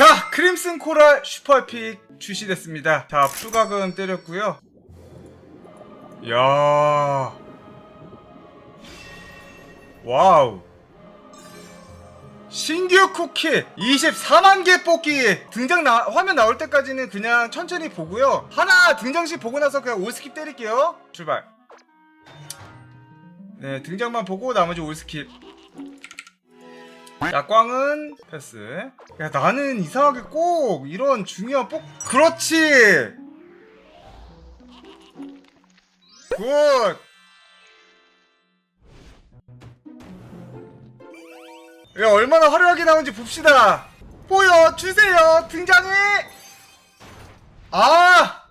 자, 크림슨 코랄 슈퍼픽 출시됐습니다. 자, 추가금 때렸고요. 야. 와우. 신규 쿠키 24만 개 뽑기 등장 나, 화면 나올 때까지는 그냥 천천히 보고요. 하나 등장 시 보고 나서 그냥 올스킵 때릴게요. 출발. 네, 등장만 보고 나머지 올스킵. 야, 꽝은 패스. 야, 나는 이상하게 꼭 이런 중요한 뽑, 그렇지! 굿! 야, 얼마나 화려하게 나오는지 봅시다! 보여주세요! 등장해! 아!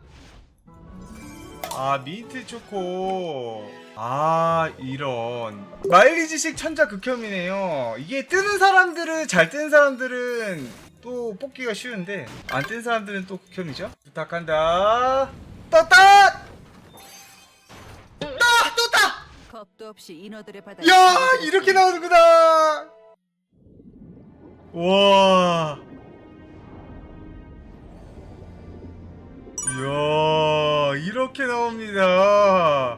아, 민트 초코. 아, 이런. 마일리지식 천자 극혐이네요. 이게 뜨는 사람들은, 잘 뜨는 사람들은 또 뽑기가 쉬운데, 안 뜨는 사람들은 또 극혐이죠? 부탁한다. 떴다! 떴다! 떴다! 겁도 없이 인어들의 바다. 야, 이렇게 나오는구나! 와. 이야, 이렇게 나옵니다.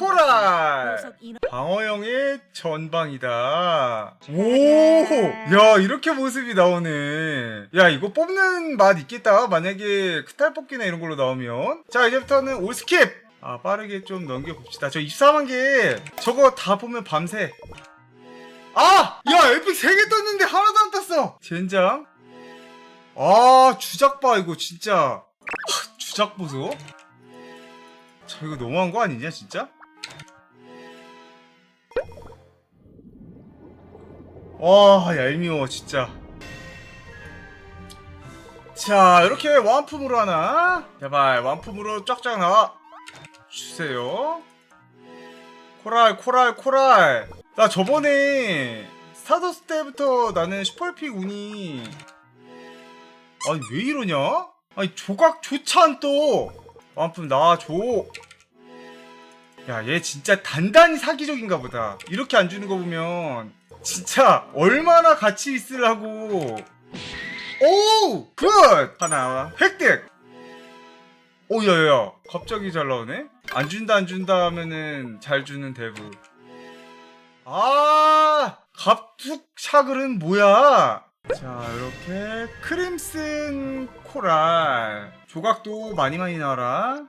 코랄! 방어형의 전방이다. 오, 야 이렇게 모습이 나오네. 야 이거 뽑는 맛 있겠다. 만약에 크탈 뽑기나 이런 걸로 나오면. 자 이제부터는 올 스킵. 아 빠르게 좀 넘겨 봅시다. 저 24만 개 저거 다 보면 밤새. 아, 야 에픽 3개 떴는데 하나도 안 떴어. 젠장. 아 주작 봐 이거 진짜. 하, 주작 보소. 저 이거 너무한 거 아니냐 진짜? 와 얄미워 진짜. 자 이렇게 완품으로 하나? 제발 완품으로 쫙쫙 나와. 주세요. 코랄 코랄 코랄. 나 저번에 스타더스 때부터 나는 슈퍼픽 운이 아니 왜 이러냐? 아니 조각조차 안떠 완품 나와줘. 야 얘 진짜 단단히 사기적인가 보다. 이렇게 안 주는 거 보면 진짜 얼마나 가치 있으려고 오! 굿! 하나 획득! 오 야야야 갑자기 잘 나오네? 안 준다 안 준다 하면은 잘 주는 대부 아 갑툭 샤글은 뭐야 자 이렇게 크림슨 코랄 조각도 많이 많이 나와라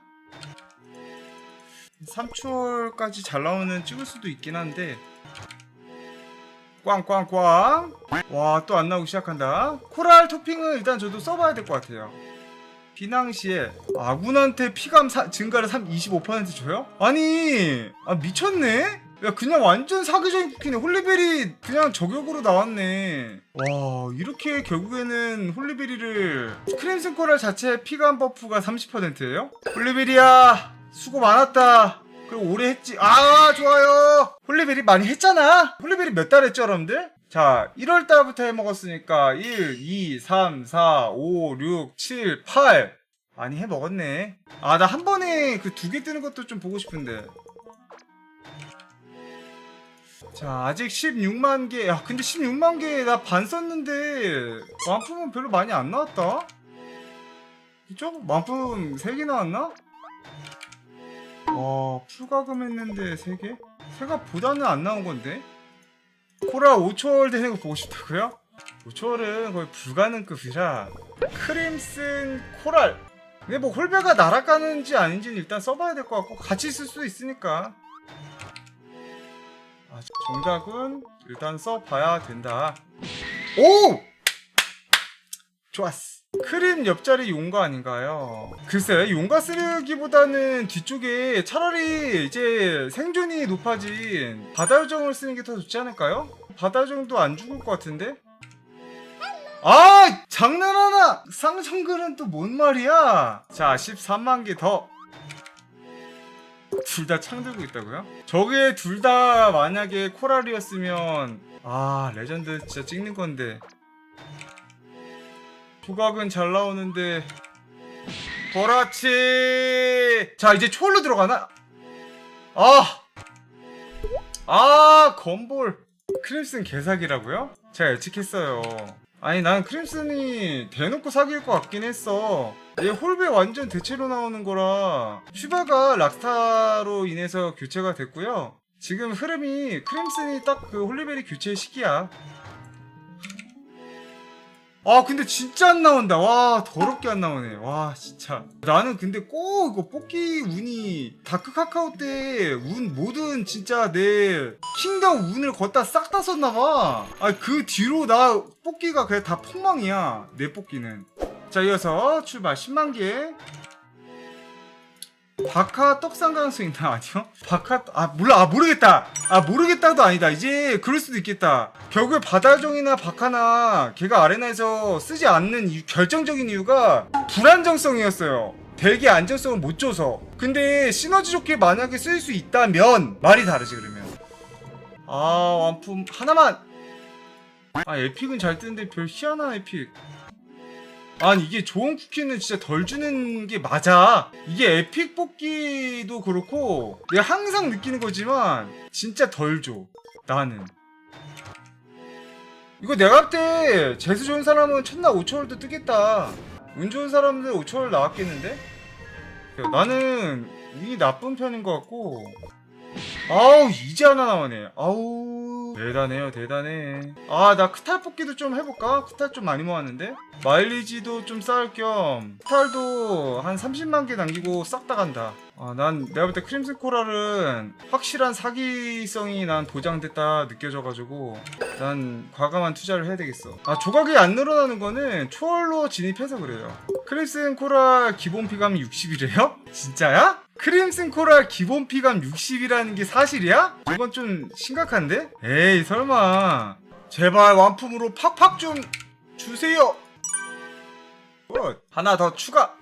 3초월까지 잘 나오면 찍을 수도 있긴 한데 꽝꽝꽝 와 또 안 나오기 시작한다 코랄 토핑은 일단 저도 써봐야 될 것 같아요 비낭시에 아군한테 피감 사- 증가를 3, 25% 줘요? 아니 아 미쳤네? 야 그냥 완전 사기적인 쿠키네 홀리베리 그냥 저격으로 나왔네 와 이렇게 결국에는 홀리베리를 크림슨 코랄 자체 피감 버프가 30%예요? 홀리베리야 수고 많았다 그리고 오래 했지. 아 좋아요. 홀리베리 많이 했잖아. 홀리베리 몇 달 했죠 여러분들? 자 1월 달부터 해 먹었으니까 1, 2, 3, 4, 5, 6, 7, 8 많이 해 먹었네. 아 나 한 번에 그 두 개 뜨는 것도 좀 보고 싶은데. 자 아직 16만 개 야 근데 16만 개 나 반 썼는데 완품은 별로 많이 안 나왔다? 그죠? 완품 3개 나왔나? 와 풀가금 했는데 3개? 생각보다는 안 나온 건데 코라 5초월 되는 거 보고 싶다고요? 5초월은 거의 불가능급이라 크림슨 코랄 근데 뭐 홀베가 날아가는지 아닌지는 일단 써봐야 될 것 같고 같이 쓸수 있으니까 아, 정답은 일단 써봐야 된다 오! 좋았어 크림 옆자리 용가 아닌가요? 글쎄 용가 쓰기보다는 뒤쪽에 차라리 이제 생존이 높아진 바다요정을 쓰는 게 더 좋지 않을까요? 바다요정도 안 죽을 것 같은데? 아 장난하나 쌍정글은 또 뭔 말이야 자 13만 개 더 둘 다 창 들고 있다고요? 저게 둘 다 만약에 코랄이었으면 아 레전드 진짜 찍는 건데 조각은 잘 나오는데 그렇지 자 이제 초월로 들어가나? 아! 아, 건볼. 크림슨 개사기라고요? 제가 예측했어요. 아니, 난 크림슨이 대놓고 사기일 것 같긴 했어. 얘 홀베 완전 대체로 나오는 거라. 슈바가 락스타로 인해서 교체가 됐고요. 지금 흐름이 크림슨이 딱 그 홀리베리 교체 시기야. 아 근데 진짜 안 나온다. 와 더럽게 안 나오네. 와 진짜. 나는 근데 꼭 이거 뽑기 운이 다크 카카오 때 운 모든 진짜 내 킹덤 운을 걷다 싹 다 썼나봐. 아 그 뒤로 나 뽑기가 그냥 다 폭망이야 내 뽑기는. 자 이어서 출발. 10만개 바카 떡상 가능성 있나? 아니요? 바카 아 몰라. 아 모르겠다. 아 모르겠다도 아니다. 이제 그럴 수도 있겠다. 결국에 바다종이나 바카나 걔가 아레나에서 쓰지 않는 이유- 결정적인 이유가 불안정성이었어요. 대기 안정성을 못 줘서. 근데 시너지 좋게 만약에 쓸 수 있다면 말이 다르지 그러면. 아 완품. 하나만. 아 에픽은 잘 뜨는데 별 희한한 에픽 아니 이게 좋은 쿠키는 진짜 덜 주는 게 맞아. 이게 에픽 뽑기도 그렇고 내가 항상 느끼는 거지만 진짜 덜 줘 나는. 이거 내가 볼때 재수 좋은 사람은 첫날 5초월도 뜨겠다. 운 좋은 사람들 5초월 나왔겠는데? 나는 운이 나쁜 편인 것 같고. 아우 이제 하나 나오네. 아우 대단해요 대단해. 아 나 크탈 뽑기도 좀 해볼까? 크탈 좀 많이 모았는데? 마일리지도 좀 쌓을 겸 크탈도 한 30만 개 남기고 싹 다 간다 아 난 내가 볼 때 크림슨 코랄은 확실한 사기성이 난 보장됐다 느껴져가지고 난 과감한 투자를 해야 되겠어 아 조각이 안 늘어나는 거는 초월로 진입해서 그래요 크림슨 코랄 기본 피감 60이래요? 진짜야? 크림슨 코랄 기본 피감 60이라는 게 사실이야? 이건 좀 심각한데? 에이 설마 제발 완품으로 팍팍 좀 주세요 굿. 하나 더 추가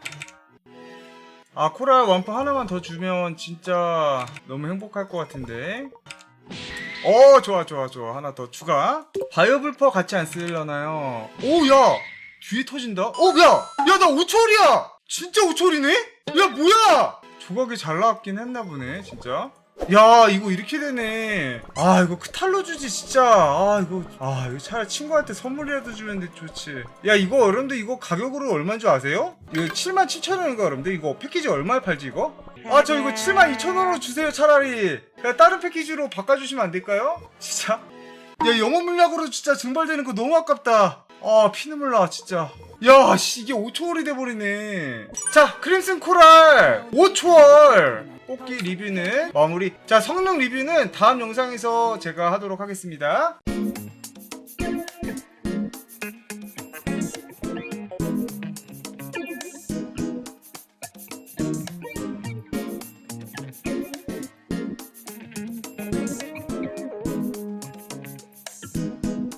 아 코랄 완품 하나만 더 주면 진짜 너무 행복할 것 같은데. 어 좋아 좋아 좋아. 하나 더 추가. 바이오불퍼 같이 안 쓰려나요? 오야! 뒤에 터진다? 어야야나 5초월이야! 진짜 5초월이네? 야 뭐야! 조각이 잘 나왔긴 했나 보네 진짜 야 이거 이렇게 되네. 아 이거 크탈로 주지 진짜. 아 이거 아 이거 차라리 친구한테 선물이라도 주면 좋지. 야 이거 여러분들 이거 가격으로 얼마인 줄 아세요? 이거 7만 7천 원인가 여러분들? 이거 패키지 얼마에 팔지 이거? 아 저 이거 7만 2천 원으로 주세요 차라리. 야 다른 패키지로 바꿔주시면 안 될까요? 진짜? 야 영어 물약으로 진짜 증발되는 거 너무 아깝다. 아 피눈물 나 진짜. 야, 씨, 이게 5초월이 돼버리네. 자, 크림슨 코랄. 5초월 뽑기 리뷰는 마무리. 자, 성능 리뷰는 다음 영상에서 제가 하도록 하겠습니다.